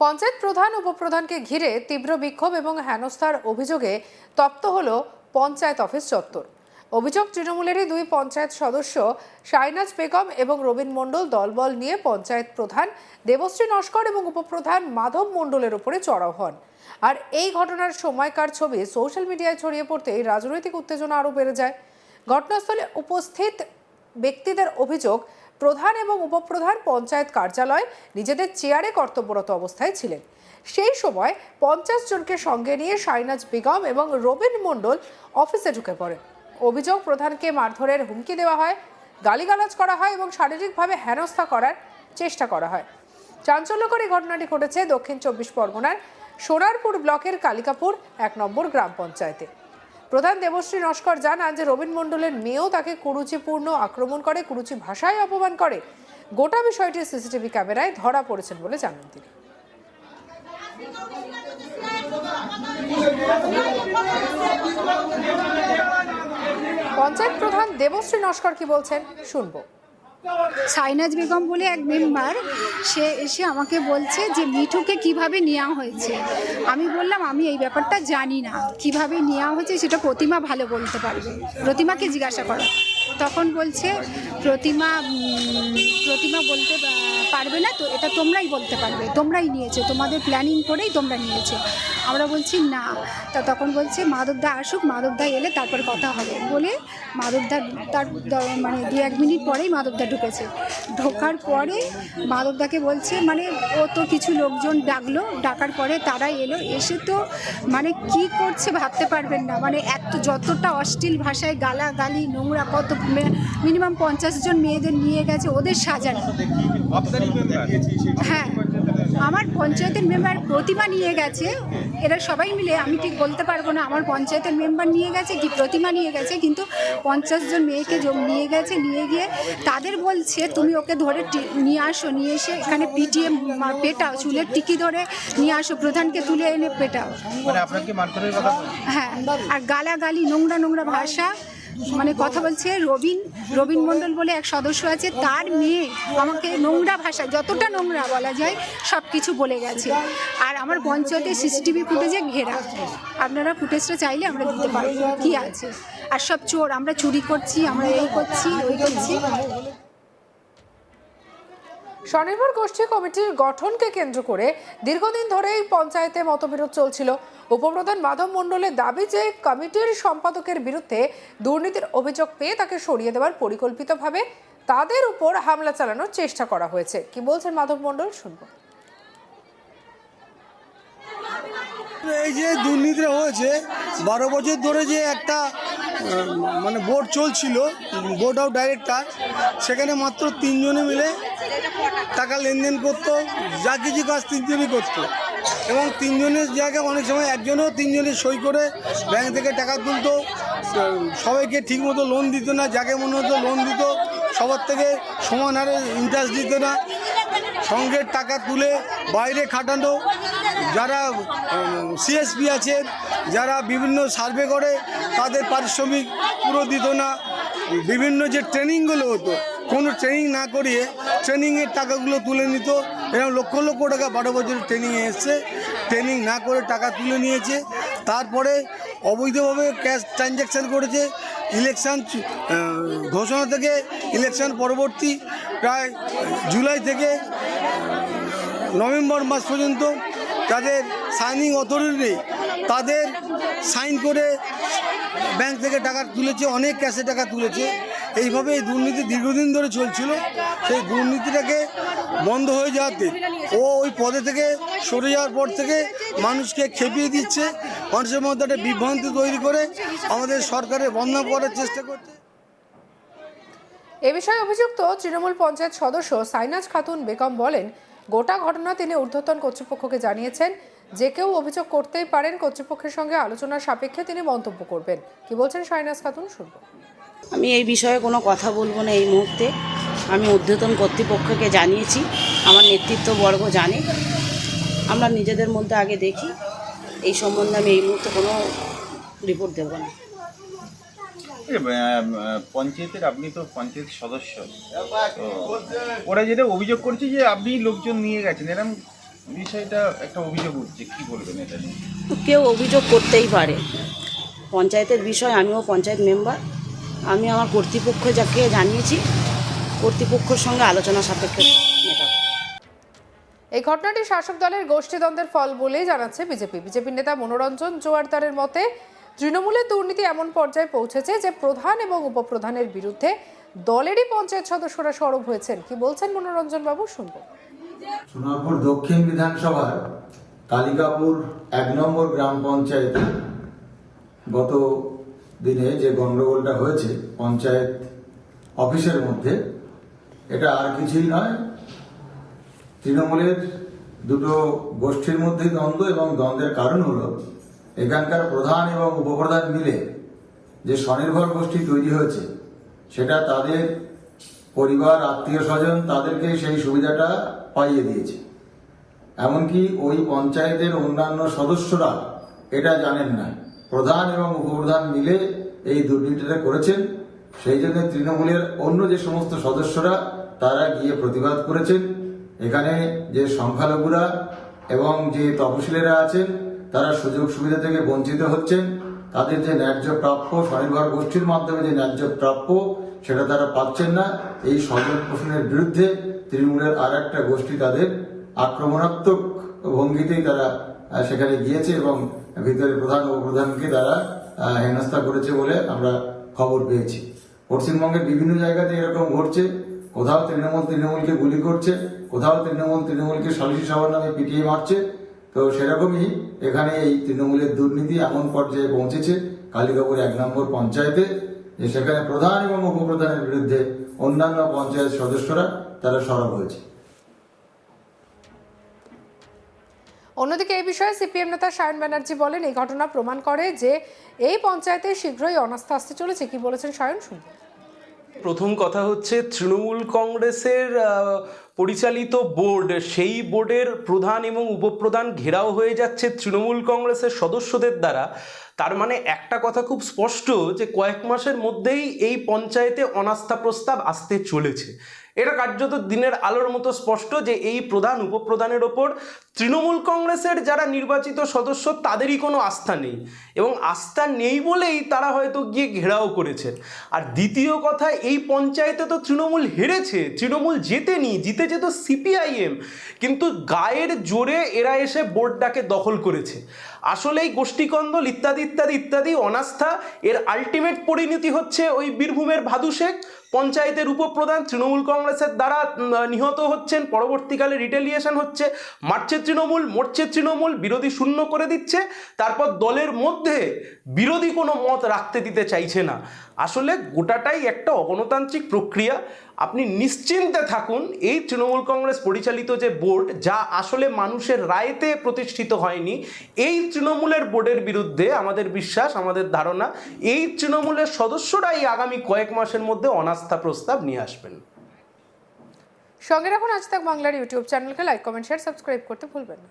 পঞ্চায়েত প্রধান, উপপ্রধানকে ঘিরে তীব্র বিক্ষোভ এবং হেনস্থার অভিযোগে তপ্ত হল পঞ্চায়েত অফিস চত্বর। অভিযোগ, তৃণমূলেরই দুই পঞ্চায়েত সদস্য শাইনাজ বেগম এবং রবীন মণ্ডল দলবল নিয়ে পঞ্চায়েত প্রধান দেবশ্রী নস্কর এবং উপপ্রধান মাধব মণ্ডলের উপরে চড়াও হন। আর এই ঘটনার সময়কার ছবি সোশ্যাল মিডিয়ায় ছড়িয়ে পড়তেই রাজনৈতিক উত্তেজনা আরও বেড়ে যায়। ঘটনাস্থলে উপস্থিত ব্যক্তিদের অভিযোগ প্রধান এবং উপপ্রধান পঞ্চায়েত কার্যালয় নিজেদের চেয়ারে কর্তব্যরত অবস্থায় ছিলেন। সেই সময় পঞ্চাশ জনকে সঙ্গে নিয়ে শাইনাজ বেগম এবং রবিন মণ্ডল অফিসে ঢুকে পড়ে অভিযোগ প্রধানকে মারধরের হুমকি দেওয়া হয়, গালিগালাজ করা হয় এবং শারীরিকভাবে হেনস্থা করার চেষ্টা করা হয়। চাঞ্চল্যকর এই ঘটনাটি ঘটেছে দক্ষিণ চব্বিশ পরগনার সোনারপুর ব্লকের কালিকাপুর এক নম্বর গ্রাম পঞ্চায়েতে। প্রধান দেবশ্রী নস্কর জানান যে রবীন মণ্ডলের মেয়েও তাকে কুরুচিপূর্ণ আক্রমণ করে, কুরুচি ভাষায় অপমান করে। গোটা বিষয়টি সিসিটিভি ক্যামেরায় ধরা পড়েছেন বলে জানান তিনি। পঞ্চায়েত প্রধান দেবশ্রী নস্কর কি বলছেন? শুনব। সাইনাজ বেগম বলে এক মেম্বার, সে এসে আমাকে বলছে যে, মিঠুকে কীভাবে নেওয়া হয়েছে? আমি বললাম, আমি এই ব্যাপারটা জানি না। কীভাবে নেওয়া হয়েছে সেটা প্রতিমা ভালো বলতে পারবে। প্রতিমাকে জিজ্ঞাসা করো। তখন বলছে, প্রতিমা প্রতিমা বলতে পারবে না তো, এটা তোমরাই বলতে পারবে, তোমরাই নিয়েছো, তোমাদের প্ল্যানিং করেই তোমরা নিয়েছো। আমরা বলছি, না। তা তখন বলছে, মাধবদা আসুক, মাধবদা এলে তারপর কথা হবে। বলে মাধবদা, তার মানে দু এক মিনিট পরেই মাধবদা ঢুকেছে। ঢোকার পরে মাধবদাকে বলছে মানে ও তো কিছু লোকজন ডাকলো, ডাকার পরে তারা এলো, এসে তো মানে কি করছে ভাবতে পারবেন না। মানে এত, যতটা অশ্লীল ভাষায় গালাগালি, নোংরা, কত মিনিমাম পঞ্চাশ জন মেয়েদের নিয়ে গেছে ওদের সাজানো হ্যাঁ আমার পঞ্চায়েতের মেম্বার প্রতিমা নিয়ে গেছে এরা সবাই মিলে আমি ঠিক বলতে পারব না আমার পঞ্চায়েতের মেম্বার নিয়ে গেছে কি প্রতিমা নিয়ে গেছে কিন্তু পঞ্চাশ জন মেয়েকে নিয়ে গেছে নিয়ে গিয়ে তাদের বলছে তুমি ওকে ধরে নিয়ে আসো নিয়ে এসে এখানে পিটিএ পেটাও চুলের টিকি ধরে নিয়ে আসো প্রধানকে তুলে এনে পেটাও মানে? হ্যাঁ আর গালাগালি নোংরা নোংরা ভাষা মানে কথা বলছে রবিন রবিন মণ্ডল বলে এক সদস্য আছে, তার মেয়ে আমাকে নোংরা ভাষা যতটা নোংরা বলা যায় সব কিছু বলে গেছে। আর আমার পঞ্চায়েতে সিসিটিভি ফুটেজে ঘেরা। আপনারা ফুটেজটা চাইলে আমরা দিতে পারব। কি আছে? আর সব চোর, আমরা চুরি করছি, আমরা এই করছি, ওই করছি। স্বনির্ভর গোষ্ঠী কমিটির গঠনকে কেন্দ্র করে দীর্ঘদিন ধরেই পঞ্চায়েতে মতবিরোধ চলছিল। উপপ্রধান মাধব মণ্ডলের দাবি যে কমিটির সম্পাদকের বিরুদ্ধে দুর্নীতির অভিযোগ পেয়ে তাকে সরিয়ে দেওয়ার পরিকল্পিতভাবে তাদের উপর হামলা চালানোর চেষ্টা করা হয়েছে। কি বলছেন মাধব মণ্ডল? শুনব। এই যে দুর্নীতিটা হয়েছে, বারো বছর ধরে যে একটা মানে বোর্ড চলছিল বোর্ড অফ ডাইরেক্টর সেখানে মাত্র তিনজনে মিলে টাকা লেনদেন করতো, যা কিছু কাজ তিনজনই করতো। এবং তিনজনের জায়গায় অনেক সময় একজনও তিনজনের সই করে ব্যাংক থেকে টাকা তুলতো। সবাইকে ঠিকমতো লোন দিত না, যাকে মনে হতো লোন দিত, সবার থেকে সমান হারে ইন্টারেস্ট দিত না। সঙ্গের টাকা তুলে বাইরে খাটানো, যারা সিএসপি আছে যারা বিভিন্ন সার্ভে করে, তাদের পারিশ্রমিক পুরো দিত না। বিভিন্ন যে ট্রেনিংগুলো হতো, কোনো ট্রেনিং না করিয়ে ট্রেনিংয়ের টাকাগুলো তুলে নিত। এরকম লক্ষ লক্ষ টাকা বারো বছরের ট্রেনিংয়ে এসছে। ট্রেনিং না করে টাকা তুলে নিয়েছে। তারপরে অবৈধভাবে ক্যাশ ট্রানজ্যাকশান করেছে। ইলেকশন ঘোষণা থেকে ইলেকশন পরবর্তী প্রায় জুলাই থেকে নভেম্বর মাস পর্যন্ত তাদের সাইনিং অথরিটি তাদের সাইন করে ব্যাংক থেকে টাকা তুলেছে, অনেক ক্যাশে টাকা তুলেছে। এইভাবে এই দুর্নীতি দীর্ঘদিন ধরে চলছিল। সেই দুর্নীতিটাকে বন্ধ হয়ে যাওয়াতে ও ওই পদে থেকে সরে যাওয়ার পর থেকে মানুষকে খেপিয়ে দিচ্ছে। মানুষের মধ্যে একটা বিভ্রান্তি তৈরি করে আমাদের সরকারের বন্ধ করার চেষ্টা করছে। এ বিষয়ে অভিযুক্ত তৃণমূল পঞ্চায়েত সদস্য সাইনাজ খাতুন বেগম বলেন গোটা ঘটনা তিনি ঊর্ধ্বতন কর্তৃপক্ষকে জানিয়েছেন, যে কেউ অভিযোগ করতেই পারেন, কর্তৃপক্ষের সঙ্গে আলোচনার সাপেক্ষে তিনি মন্তব্য করবেন। কি বলছেন সাইনাজ খাতুন, শুনব। আমি এই বিষয়ে কোনো কথা বলব না এই মুহূর্তে। আমি ঊর্ধ্বতন কর্তৃপক্ষকে জানিয়েছি, আমার নেতৃত্ববর্গ জানে। আমরা নিজেদের মধ্যে আগে দেখি, এই সম্বন্ধে আমি এই মুহূর্তে কোনো রিপোর্ট দেবো না। পঞ্চায়েতের আপনি তো পঞ্চায়েত সদস্য। তো ওরা যেটা অভিযোগ করছে যে আপনি লোকজন নিয়ে গেছেন এরকম বিষয়টা একটা অভিযোগ উঠছে কি বলবেন এটা নিয়ে? তো কেউ অভিযোগ করতেই পারে। পঞ্চায়েতের বিষয় আমিও পঞ্চায়েত মেম্বার। আমি আমার কর্তৃপক্ষ যাকে জানিয়েছি কর্তৃপক্ষের সঙ্গে আলোচনা সাপেক্ষে মেটাবো। এই ঘটনাটি শাসক দলের গোষ্ঠীদ্বন্দ্বের ফল বলেই জানাচ্ছে বিজেপি। বিজেপির নেতা মনোরঞ্জন জোয়ারদারের মতে তৃণমূলের দুর্নীতি এমন পর্যায়ে পৌঁছেছে যে প্রধান এবং উপপ্রধানের বিরুদ্ধে দলেরই পঞ্চায়েত সদস্যরা সরব হয়েছেন। কি বলছেন মনোরঞ্জন বাবু শুনব। সোনারপুর দক্ষিণ বিধানসভার কালিকাপুর এক নম্বর গ্রাম পঞ্চায়েতে গত দিনে যে গন্ডগোলটা হয়েছে পঞ্চায়েত অফিসের মধ্যে, এটা আর কিছুই নয়। তৃণমূলের দুটো গোষ্ঠীর মধ্যে দ্বন্দ্ব এবং দ্বন্দ্বের কারণ হলো এখানকার প্রধান এবং উপপ্রধান মিলে যে স্বনির্ভর গোষ্ঠী তৈরি হয়েছে, সেটা তাদের পরিবার, আত্মীয় স্বজন তাদেরকে সেই সুবিধাটা পাইয়ে দিয়েছে। এমনকি ওই পঞ্চায়েতের অন্যান্য সদস্যরা এটা জানেন না। প্রধান এবং উপপ্রধান মিলে এই দুর্নীতিটা করেছেন। সেই জন্য তৃণমূলের অন্য যে সমস্ত সদস্যরা, তারা গিয়ে প্রতিবাদ করেছেন। এখানে যে সংখ্যালঘুরা এবং যে তপশিলেরা আছেন তারা সুযোগ সুবিধা থেকে বঞ্চিত হচ্ছেন। তাদের যে ন্যায্য প্রাপ্য স্বনির্ভর গোষ্ঠীর মাধ্যমে যে ন্যায্য প্রাপ্য, সেটা তারা পাচ্ছেন না। এই স্বজন পোষণের বিরুদ্ধে তৃণমূলের আর একটা গোষ্ঠী তাদের আক্রমণাত্মক ভঙ্গিতেই তারা সেখানে গিয়েছে এবং ভিতরে প্রধান ও প্রধানকে তারা হেনস্থা করেছে বলে আমরা খবর পেয়েছি। পশ্চিমবঙ্গের বিভিন্ন জায়গাতে এরকম ঘটছে। কোথাও তৃণমূল তৃণমূলকে গুলি করছে, কোথাও তৃণমূল তৃণমূলকে সালিশি সভার নামে পিটিয়ে মারছে। তো সেরকমই এখানে এই তৃণমূলের দুর্নীতি এমন পর্যায়ে পৌঁছেছে। কালিকাপুর এক নম্বর পঞ্চায়েতে, যে সেখানে প্রধান এবং উপপ্রধানের বিরুদ্ধে অন্যান্য পঞ্চায়েত সদস্যরা তারা সরব হয়েছে। অন্যদিকে এই বিষয়ে সিপিএম নেতা সায়ন ব্যানার্জি বলেন, এই ঘটনা প্রমাণ করে যে এই পঞ্চায়েতে শীঘ্রই অনাস্থা আসতে চলেছে। কি বলেছেন সায়ন? শুনব প্রথম কথা হচ্ছে তৃণমূল কংগ্রেসের পরিচালিত বোর্ড, সেই বোর্ডের প্রধান এবং উপপ্রধান ঘেরাও হয়ে যাচ্ছে তৃণমূল কংগ্রেসের সদস্যদের দ্বারা। তার মানে একটা কথা খুব স্পষ্ট যে কয়েক মাসের মধ্যেই এই পঞ্চায়েতে অনাস্থা প্রস্তাব আসতে চলেছে। এটা কার্যত দিনের আলোর মতো স্পষ্ট যে এই প্রধান উপপ্রধানের ওপর তৃণমূল কংগ্রেসের যারা নির্বাচিত সদস্য তাদেরই কোনো আস্থা নেই এবং আস্থা নেই বলেই তারা হয়তো গিয়ে ঘেরাও করেছে। আর দ্বিতীয় কথা, এই পঞ্চায়েতে তো তৃণমূল হেরেছে, তৃণমূল জেতেনি, জিতেছে তো সিপিআইএম, কিন্তু গায়ের জোরে এরা এসে বোর্ডটাকে দখল করেছে। আসলে এই গোষ্ঠীকন্দল ইত্যাদি ইত্যাদি ইত্যাদি, অনাস্থা, এর আলটিমেট পরিণতি হচ্ছে ওই বীরভূমের ভাদু শেখ। পঞ্চায়েতের উপপ্রধান তৃণমূল কংগ্রেসের দ্বারা নিহত হচ্ছেন। পরবর্তীকালে রিটেলিয়েশন হচ্ছে। মারছে তৃণমূল, মরছে তৃণমূল, বিরোধী শূন্য করে দিচ্ছে। তারপর দলের মধ্যে বিরোধী কোনো মত রাখতে দিতে চাইছে না। আসলে গোটাটাই একটা অগণতান্ত্রিক প্রক্রিয়া। আপনি নিশ্চিন্তে থাকুন, এই তৃণমূল কংগ্রেস পরিচালিত যে বোর্ড, যা আসলে মানুষের রায়তে প্রতিষ্ঠিত হয়নি, এই তৃণমূলের বোর্ডের বিরুদ্ধে আমাদের বিশ্বাস, আমাদের ধারণা, এই তৃণমূলের সদস্যরাই আগামী কয়েক মাসের মধ্যে অনাস্থা প্রস্তাব নিয়ে আসবেন। সঙ্গে রাখুন আজ তাক বাংলার ইউটিউব চ্যানেলকে লাইক কমেন্ট শেয়ার সাবস্ক্রাইব করতে ভুলবেন না।